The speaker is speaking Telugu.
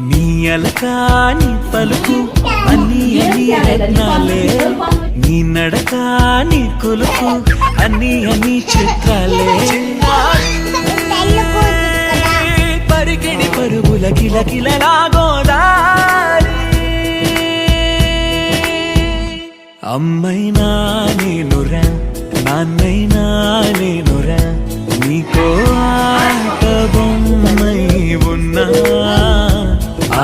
నీ అలకాని పలుకు అన్ని అన్ని రత్నాలే. నీ నడకాని కొలుకు అన్ని అన్ని చిత్రాలే. పరికిణి పరుగుల కిలకిలలాగోదారి అమ్మైనా నేనురా నాన్నైనా నేనురా నీకో